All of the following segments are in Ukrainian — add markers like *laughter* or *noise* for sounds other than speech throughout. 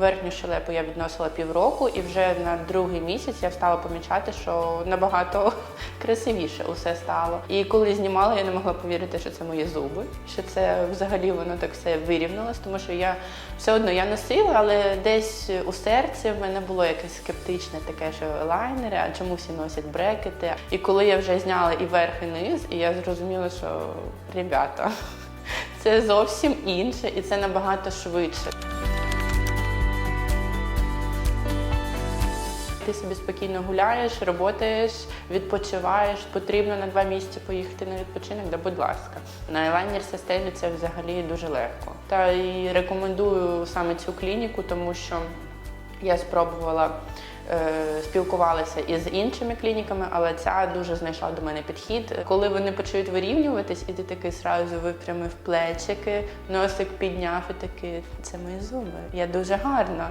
верхню щелепу я відносила півроку, і вже на другий місяць я стала помічати, що набагато *laughs* красивіше усе стало. І коли знімала, я не могла повірити, що це мої зуби, що це взагалі воно так все вирівнялось, тому що я все одно я носила, але десь у серці в мене було якесь скептичне таке, що лайнери, а чому всі носять брекети. І коли я вже зняла і верх, і низ, і я зрозуміла, що ребята, *laughs* це зовсім інше, і це набагато швидше. Ти собі спокійно гуляєш, роботаєш, відпочиваєш. Потрібно на два місяці поїхати на відпочинок, да будь ласка. На елайнер системі це взагалі дуже легко. Та і рекомендую саме цю клініку, тому що я спробувала. Е, Спілкувалася із іншими клініками, але ця дуже знайшла до мене підхід. Коли вони почують вирівнюватись, і ти такий сразу випрямив плечики, носик підняв і такий, це мої зуби. Я дуже гарна.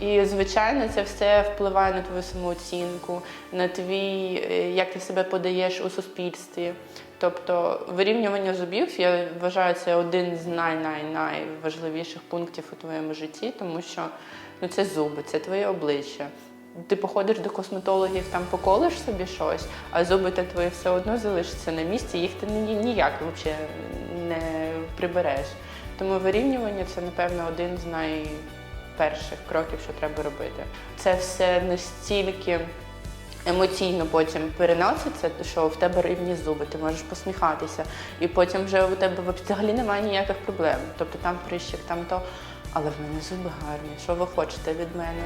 І звичайно, це все впливає на твою самооцінку, на твій, е, як ти себе подаєш у суспільстві. Тобто вирівнювання зубів, я вважаю, це один з най-най-найважливіших пунктів у твоєму житті, тому що ну, це зуби, це твоє обличчя. Ти походиш до косметологів, там поколиш собі щось, а зуби та твої все одно залишаться на місці, їх ти ні- ніяк взагалі не прибереш. Тому вирівнювання це, напевно, один з найперших кроків, що треба робити. Це все настільки емоційно потім переноситься, що в тебе рівні зуби, ти можеш посміхатися, і потім вже у тебе взагалі немає ніяких проблем. Тобто там прищик, там то, але в мене зуби гарні. Що ви хочете від мене?